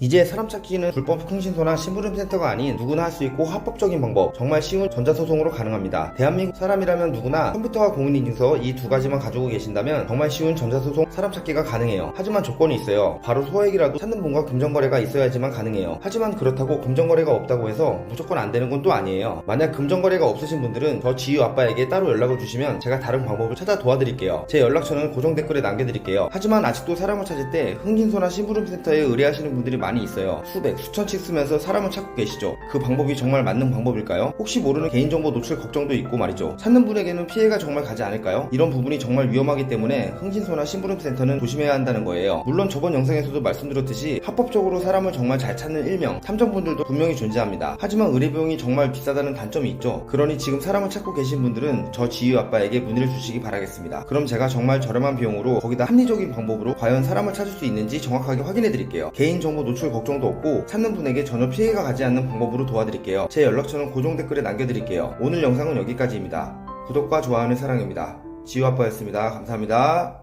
이제 사람 찾기는 불법 흥신소나 심부름센터가 아닌 누구나 할 수 있고 합법적인 방법 정말 쉬운 전자소송으로 가능합니다. 대한민국 사람이라면 누구나 컴퓨터와 공인인증서 이 두 가지만 가지고 계신다면 정말 쉬운 전자소송 사람 찾기가 가능해요. 하지만 조건이 있어요. 바로 소액이라도 찾는 분과 금전거래가 있어야지만 가능해요. 하지만 그렇다고 금전거래가 없다고 해서 무조건 안 되는 건 또 아니에요. 만약 금전거래가 없으신 분들은 저 지유 아빠에게 따로 연락을 주시면 제가 다른 방법을 찾아 도와드릴게요. 제 연락처는 고정 댓글에 남겨드릴게요. 하지만 아직도 사람을 찾을 때 흥신소나 심부름센터에 의뢰하시는 분들이 많이 있어요. 수백, 수천씩 쓰면서 사람을 찾고 계시죠. 그 방법이 정말 맞는 방법일까요? 혹시 모르는 개인정보 노출 걱정도 있고 말이죠. 찾는 분에게는 피해가 정말 가지 않을까요? 이런 부분이 정말 위험하기 때문에 흥신소나 심부름센터는 조심해야 한다는 거예요. 물론 저번 영상에서도 말씀드렸듯이 합법적으로 사람을 정말 잘 찾는 일명 탐정분들도 분명히 존재합니다. 하지만 의뢰비용이 정말 비싸다는 단점이 있죠. 그러니 지금 사람을 찾고 계신 분들은 저 지유 아빠에게 문의를 주시기 바라겠습니다. 그럼 제가 정말 저렴한 비용으로 거기다 합리적인 방법으로 과연 사람을 찾을 수 있는지 정확하게 확인해 드릴게요. 개인정보 노출 걱정도 없고 찾는 분에게 전혀 피해가 가지 않는 방법으로 도와드릴게요. 제 연락처는 고정 댓글에 남겨드릴게요. 오늘 영상은 여기까지입니다. 구독과 좋아요는 사랑입니다. 지유 아빠였습니다. 감사합니다.